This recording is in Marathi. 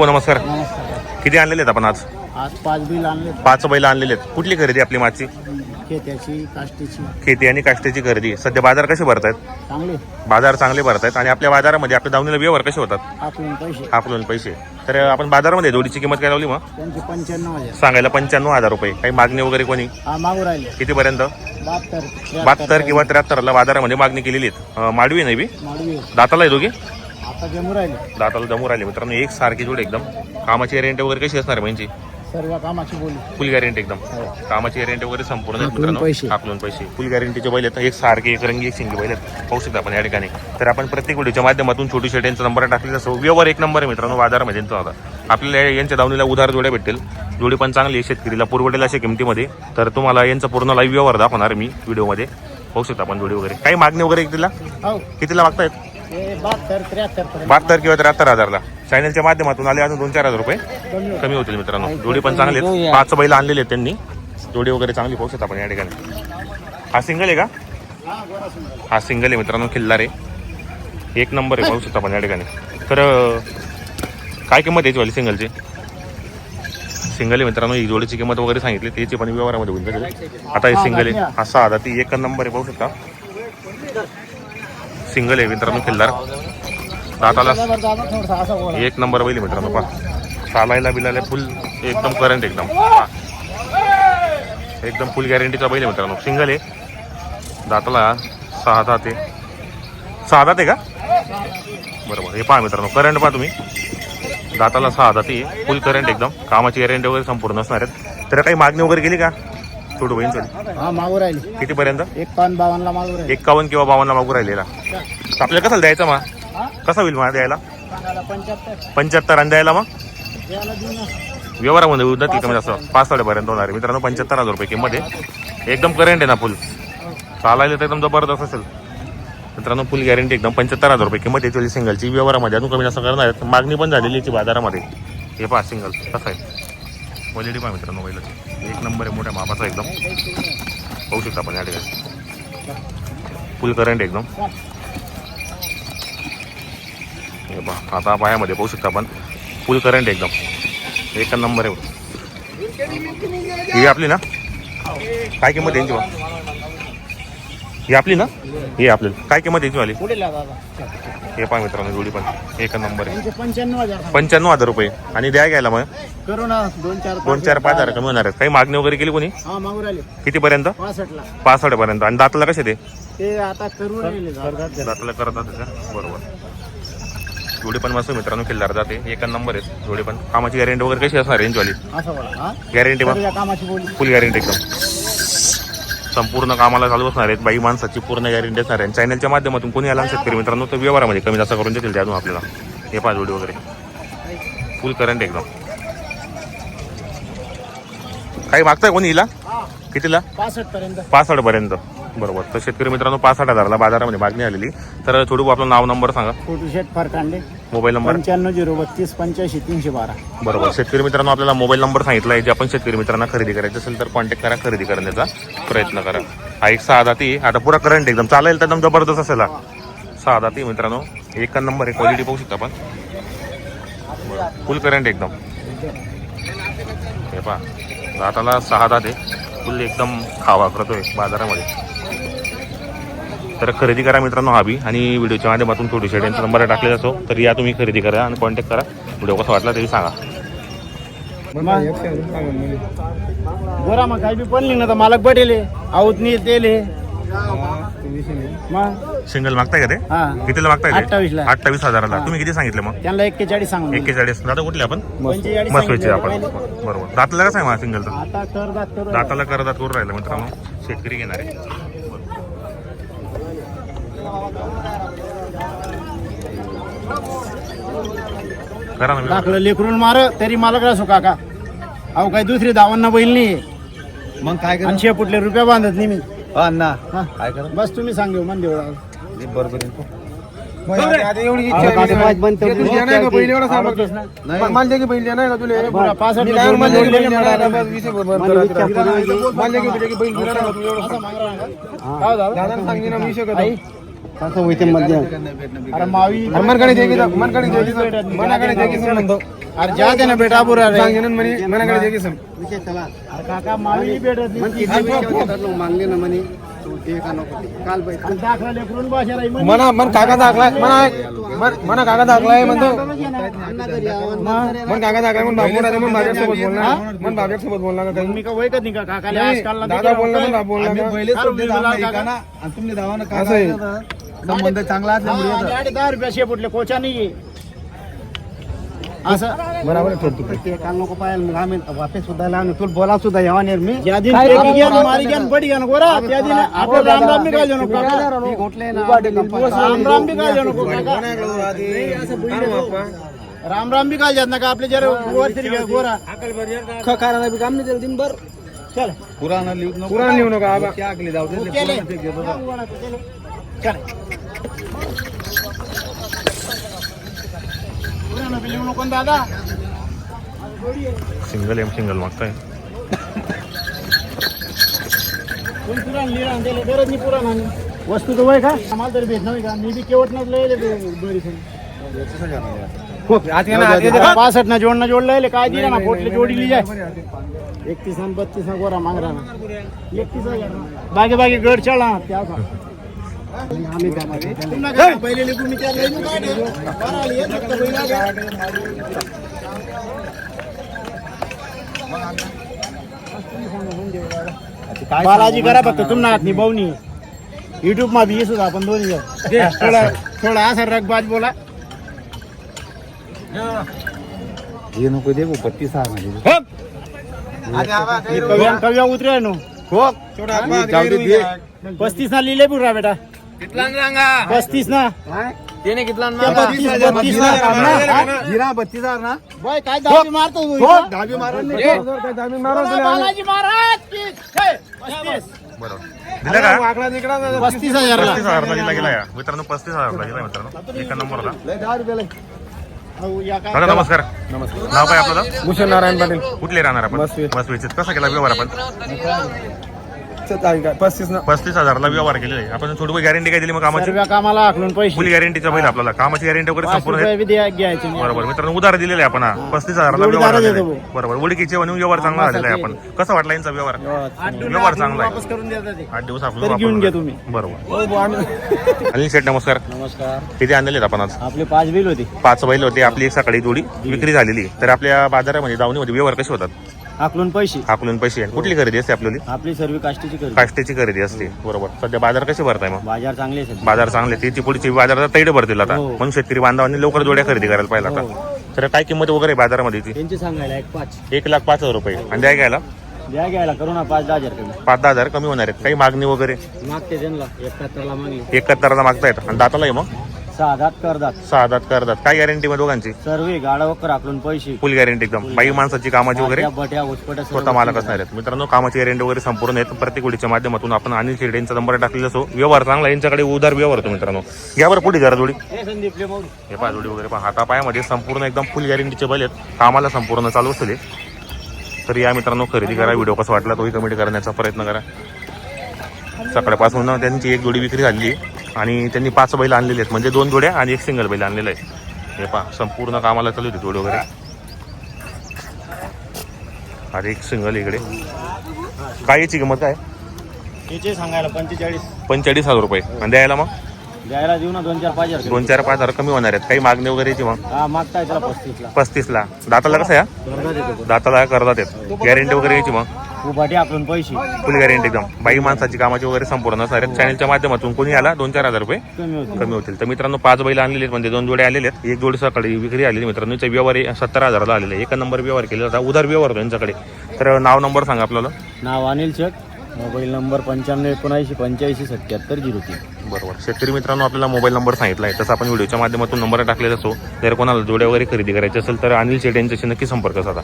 हो नमस्कार. किती आणलेले आहेत आपण आज? आज पाच बिल आणले पाच बैल आणलेले आहेत. कुठली खरेदी आपली मागची? खेत्याची काष्टीची. खेती आणि काष्टीची खरेदी. सध्या बाजार कसे भरत आहेत चांगले. बाजार चांगले भरत आहेत आणि आपल्या बाजारामध्ये आपल्या दावणीला व्यवहार कसे होतात? आपण पैसे. पैसे. तर आपण बाजारामध्ये जोडीची किंमत काय लावली मग? त्यांचे पंच्याण्णव हजार. सांगायला पंच्याण्णव हजार रुपये. काही मागणी वगैरे कोणी? हा मागू राहिले. कितीपर्यंत? बहात्तर बहात्तर किंवा त्र्याहत्तरला बाजारामध्ये मागणी केलेली आहेत. अं, माडवी नाही बी? माडवी दाताला आहे दोघे? जमू राहिले. दाताला जमू राहिले. मित्रांनो एक सारखी जोड एकदम. कामाची रेंट वगैरे कशी असणार म्हणजे सर्व कामाची बोली. फुल गॅरंटी एकदम. कामाची गॅरंटी वगैरे संपूर्ण आहेत मित्रांनो. पैसे. फुल गॅरंटीचे बैल आहेत. एक सारखे एक रंगी एक शिंगी बैल आहेत. पाहू शकता आपण या ठिकाणी. तर आपण प्रत्येक व्हिडिओच्या माध्यमातून छोटी शेट्यांचा नंबर टाकलेला असो व्यवहार एक नंबर आहे मित्रांनो बाजारामध्ये होता आपल्याला यांच्या दावणीला उधार जोड्या भेटेल जोडी पण चांगली आहे शेतकरीला पुरवडेल अशा किमतीमध्ये. तर तुम्हाला यांचा पूर्ण लाईव्ह व्यवहार दाखवणार मी व्हिडिओमध्ये. पाहू शकता आपण जोडी वगैरे. काही मागणी वगैरे कितीला हो. कितीला मागतायत? बहात्तर त्र्याहत्तर पर्यंत. बहात्तर किंवा त्र्याहत्तर हजारला. चॅनलच्या माध्यमातून आले अजून दोन चार हजार रुपये. कमी होतील मित्रांनो. जोडी पण चांगली आहेत. पाच बैल आणलेले आहेत त्यांनी. जोडी वगैरे चांगली पाहू शकता आपण या ठिकाणी. हा सिंगल आहे का? हा. हा सिंगल आहे मित्रांनो खिल्लार आहे. एक नंबर आहे पाहू शकता आपण या ठिकाणी. तर काय किंमत यायची वाली सिंगलची सिंगल आहे मित्रांनो ही जोडीची किंमत वगैरे सांगितली. त्याची पण व्यवहारामध्ये होईल? आता हे सिंगल आहे. हा सहा ती एक नंबर आहे पाहू शकता. सिंगल आहे मित्रांनो खिल्लार. दाताला एक नंबर बैल आहे मित्रांनो पा चालायला बिलायला फुल एकदम करंट एकदम. एकदम फुल गॅरंटीचा बैल आहे मित्रांनो. सिंगल आहे. दाताला सहा दात आहे. सहा दात आहे का? बरोबर. हे पहा मित्रांनो करंट पहा तुम्ही. दाताला सहा दात आहे. फुल करंट एकदम. कामाची गॅरंटी वगैरे संपूर्ण असणार आहेत. तर काही मागणी वगैरे केली का? छोटू बहीण चल हा मागू राहिले. कितीपर्यंत? एकावन्न बावन्नला मागू राहिले. एक्कावन्न किंवा बावन्नला मागू राहिलेला. आपल्याला कसा द्यायचा मग? कसा होईल मला द्यायला? पंच्याहत्तर. आणि द्यायला मग? व्यवहारामध्ये उद्या ती कमी जास्त पाच साडेपर्यंत होणार आहे. मित्रांनो पंच्याहत्तर हजार रुपये किंमत आहे. एकदम करंट आहे ना फुल चालायला तर एकदम जबरदस्त असेल. मित्रांनो फुल गॅरंटी एकदम पंच्याहत्तर हजार रुपये किंमत याची सिंगलची व्यवहारामध्ये अजून कमी जास्त करणार मागणी पण झालेली याची बाजारामध्ये. हे पहा सिंगल कसं आहे? क्वालिटी पहा मित्रांनो बैलाची एक नंबर आहे मोठ्या मापाचा एकदम. पाहू शकता आपण या ठिकाणी. फुल करंट एकदम. हे बा आता पायामध्ये पाहू शकता आपण. फुल करंट एकदम. एक नंबर आहे. ही आपली ना? काय किंमत यांची बा? ही आपली ना? ही आपली काय किंमत यांची वाली? पुढे हे पहा मित्रांनो जोडी पण. एक नंबर आहे. त्यांचे पंच्याण्णव हजार पंच्याण्णव हजार रुपये. आणि द्या घ्यायला मग. करू ना दोन चार दोन चार पाच हजार कमी होणार आहेत. काही मागणी वगैरे केली कोणी? हा मागू राहिले. कितीपर्यंत? पासष्टला पाच पर्यंत. आणि दाताला कसे ते? ते आता करू राहिले दादा. दाताला करतात बरोबर. जोडी पण मस्त मित्रांनो खिल्लार जाते एक नंबर आहे. जोडी पण. कामाची गॅरंटी वगैरे कशी असणार रेंजवाली असं बोला गॅरंटी कामाची फुल गॅरंटी एकदम. संपूर्ण कामाला चालू असणार आहेत. बाई माणसाची पूर्ण गॅरंटी असणार आहे. चॅनलच्या माध्यमातून कोणी आला शेतकरी मित्रांनो तर व्यवहारामध्ये कमी जास्त करून देतील त्यातून आपल्याला. हे पाच जोडी वगैरे. फुल करंट एकदम. काही मागताय कोणी हिला? कितीला? पासष्ट पर्यंत. बरोबर. तर शेतकरी मित्रांनो पासष्ट हजारला बाजारामध्ये मागणी आलेली. तर छोटू आपलं नाव नंबर सांगा. Pharkande mobile number. पंच्याण्णव झिरो बत्तीस पंच्याऐंशी तीनशे बारा. बरोबर. शेतकरी मित्रांनो आपल्याला मोबाईल नंबर सांगितला आहे. जे आपण शेतकरी मित्रांना खरेदी करायचं असेल तर कॉन्टॅक्ट करा खरेदी करण्याचा. प्रयत्न करा. हा एक सहा ती. आता पुरा करंट एकदम चालेल तर एकदम जबरदस्त असेल हा. सहा ती मित्रांनो. एक नंबर आहे. क्वालिटी पाहू शकता आपण. फुल करंट एकदम. हे पहा. दाताला सहा दात आहे. फुल एकदम खावा करतोय बाजारामध्ये. तर खरेदी करा मित्रांनो हा बी. आणि व्हिडिओच्या माध्यमातून थोडी त्यांचा नंबर टाकलेला असो तर या तुम्ही खरेदी करा आणि कॉन्टॅक्ट करा. व्हिडिओ कसा वाटला तरी सांगा. गोरा मग काही बी पडली ना तर मालक बडेल आऊत नी तेल मग सिंगल मागताय का ते? हा. कितीला मागताय ते? अठ्ठावीसला. अठ्ठावीस हजाराला. तुम्ही किती सांगितलं मग? त्यांना एक्केचाळीस दिले. एक्केचाळीस. दादा कुठले आपण? पंचेचाळीस मसवेचे सांगितले आपण. पहिले. बरोबर. दाताला कसं आहे मला सिंगलचं आता कर दात करू दाताला करदात करून राहिलं मित्रांनो. शेतकरी घेणार. आहे करा ना दाखलं लेकरून मार तरी मालक असो काका. अहो काही दुसरी दावांना बैल नाही मग काय आणि शेपुटले रुपये बांधत नाही मी. कर अण्णा हा. काय कर? बस तुम्ही सांगेव मन देवळा बरोबर एवढी इच्छा आहे. ना. मला दे की? बैल द्या नाही. का तुले? बरं, पासष्ट मी काय मला दे की बैल द्या नाही का? रुपये बस वीस रुपये बंद मला करा. इच्छा पूर्ण मला दे की बैल द्या नाही का? तू एवढं असं मागं राहा का? काय झालं? दादाने सांगितलं ना, मी शकत आई, कसं होते मध्ये अरे मावी अरे मनकडे दे की जा, मनकडे दे की जा, मनाकडे म्हणतो. अरे जा दे ना बेटा बुरा रे सांगे ना म्हणे मनाकडे दे की जा. अरे काका मावी भेटत नाही. मागले ना म्हणे. मना मन काका दाखलाय मना मन- काका दाखलाय म्हणतो. मन काका दाखलाय मन बाबू राहते मन बाबा सोबत बोलणार. मन बाबा सोबत बोलणार का मी का वैकत नाही का? काकाला ना दादा बोलला होतंय. ना, बोलला ना. तुम्ही धावानं असं आहे. संबंध चांगला असल्यामुळे दहा रुपया शेपुटले कोचा नाहीये. असं. बरोबर आहे, ठेवतो. ते काल नको पाहिजे मग आम्ही वापस सुद्धा लावून तुला बोला सुद्धा यावा नेर मी. ज्या दिन टेकी घ्या ना, मारी घ्या ना, बडी घ्या ना, गोरा त्या दिन आपण राम राम बी गायलो नको काका. ती घोटले ना राम राम बी गायलो नको काका. राम राम बी गायल्यात ना का? आपले जरा वर तरी घ्या, गोरा. खकाराला बी काम नाही दिलं दिनभर. चल. पुराणा लिहून नको पुराण लिहू नका आबा केले चल. सिंगल एम सिंगल मागताय वस्तू तर वय का आम्हाला तरी भेट नाही का मी बी केवट नसलं ना, पासष्ट ना जोडणं जोडलं काय दिला ना पोटले जोडली जाय एकतीस आणि बत्तीस ना गोरा मांग ना एकतीस बागे बागे गड चढा त्या बालाजी करा फक्त तुम्हाला हात भाऊनी युट्यूब मा बी येसू आपण दोन्ही जण. थोडा थोडा असा रगबाज बोला. हे. नको दे बत्तीस सहा मध्ये कव्या उतरे नो. जाऊ दे. पस्तीस ना लिहिले पुरा बेटा. पस्तीस ना. त्याने कितला त्या बत्तीस बत्तीस ना. हा? हिरा बत्तीस हजार ना? बाय काय दाबी मारतो तू हो? दहावी मारा काय मारा. बालाजी महाराज. पस्तीस. बरोबर. दिलं का? वाकडा तिकडा जा. पस्तीस हजारला पस्तीस हजारला दिला गेला या. मित्रांनो पस्तीस हजारला गेला मित्रांनो. एका नंबरला. दहा रुपयाला हो, या काय? दादा नमस्कार. नमस्कार. नाव काय आपलं? भूषण नारायण पाटील. कुठले राहणार आपण? कसा केला व्यवहार आपण? चल, आहे का? पस्तीस ना पस्तीस हजारला व्यवहार केलेला आहे. आपण थोडी गॅरंटी काय दिली मग कामाची? सर्व कामाला आखलून पैसे. फुल गॅरंटीचा बैल आपल्याला. कामाची गॅरंटी वगैरे संपूर्ण रुपये बी द्या- घ्यायचे नाही. बरोबर. मित्रांनो उधार दिलेले आहे आपण हा. पस्तीस हजारला जोडीदारच व्यवहार झालेला येतो आहे. बरोबर. उडकीचे म्हणून व्यवहार चांगला झालेला आहे आपण. कसं वाटला यांचा व्यवहार? आठ दिवस व्यवहार चांगला आहे. वापस करून देतात ते. आठ दिवस तरी घेऊन घ्या तुम्ही. बरोबर. हो, बुवा, आम्ही- अनिल शेठ नमस्कार. नमस्कार. किती आणलेले आहेत आपण आज? आपले पाच बिल होते. पाच बैल होते. आपली एक सकाळी जोडी विक्री झालेली तर आपल्या बाजारामध्ये दावणीमध्ये व्यवहार कसे होतात? आकलून पैसे. हाकलून पैसे आहे. कुठली खरेदी असते आपल्याली आपली सर्व काष्टीची खरेदी. काष्टीची खरेदी असते. बरोबर. सध्या बाजार कसे भरताय मग? बाजार चांगले आहेत बाजार चांगले. त्याची पुढची बाजारात तैड भरतील आता. हो. म्हणून शेतकरी बांधवांनी लवकर जोड्या खरेदी करायला पाहिजे आता. तर काय किंमत वगैरे आहे बाजारामध्ये ती? त्यांचे सांगायला एक पाच. एक लाख पाच हजार रुपये. आणि द्या घ्यायला? द्या घ्यायला. करू ना पाच दहा हजार कमी. पाच दहा हजार कमी होणार आहेत. काही मागणी वगैरे? मागते त्यांना. एकाहत्तरला मागली. एकाहत्तरला मागतायत. आणि दाताला मग? करदात. सहा दात करतात काय गॅरंटी मग दोघांची? सर्व गाडा वकर आकलून पैसे. फुल गॅरंटी एकदम. बाई माणसाची कामाची वगैरे? बट्या स्वतः मालक असणार आहेत. मित्रांनो कामाची गॅरंटी वगैरे संपूर्ण आहेत. प्रत्येक वेळीच्या माध्यमातून आपण अनिल शेड यांचा नंबर टाकलेला असो. व्यवहार चांगला. यांच्याकडे उदार व्यवहार होतो मित्रांनो. घ्या बरं पुढे जरा जोडी. हे पहा जोडी वगैरे पहा. हातापायामध्ये संपूर्ण एकदम फुल गॅरंटीचे बैल आहेत. कामाला संपूर्ण चालू असले तर या मित्रांनो खरेदी करा. व्हिडिओ कसा वाटला तोही कमेंट करण्याचा प्रयत्न करा. सकाळपासून त्यांची एक जोडी विक्री झाली आहे. आणि त्यांनी पाच बैल आणलेले आहेत. म्हणजे दोन जोड्या आणि एक सिंगल बैल आणलेलं आहे. हे पहा संपूर्ण कामाला चालू होती जोडी वगैरे. आणि एक सिंगल इकडे. काय याची किंमत काय? त्याचे सांगायला पंचेचाळीस. पंचेचाळीस हजार रुपये. आणि द्यायला मग? द्यायला देऊ ना दोन चार पाच हजार. दोन चार पाच हजार कमी होणार आहेत. काही मागणी वगैरे याची मग? हा मागताय त्याला पस्तीसला. पस्तीसला. दाताला कसं या दाताला करतात आहेत. गॅरंटी वगैरे यायची मग? उभाटी पैसे. फुल गॅरंटी एकदम. बाई माणसाची कामाची वगैरे संपूर्ण असणार आहेत चॅनलच्या माध्यमातून कोणी आला दोन चार हजार रुपये कमी होते कमी होतील. तर मित्रांनो पाच बैल आणलेले आहेत म्हणजे दोन जोडे आलेले आहेत. एक जोडी सकाळी विक्री आलेली मित्रांनो. याचा व्यवहार हे सत्तर हजाराला आलेला आहे. एका नंबर व्यवहार केलेला होता. उधार व्यवहार होतो यांच्याकडे. तर नाव नंबर सांगा आपल्याला. नाव अनिल शेख. मोबाईल नंबर पंच्याण्णव एकोणऐंशी पंच्याऐंशी सत्याहत्तर झिरो तीन. बरोबर. शेतकरी मित्रांनो आपल्याला मोबाईल नंबर सांगितला आहे. तसं आपण व्हिडिओच्या माध्यमातून नंबर टाकलेला असो. जर कोणाला जोड्या वगैरे खरेदी करायची असेल तर अनिल शेट यांच्याशी नक्की संपर्क साधा.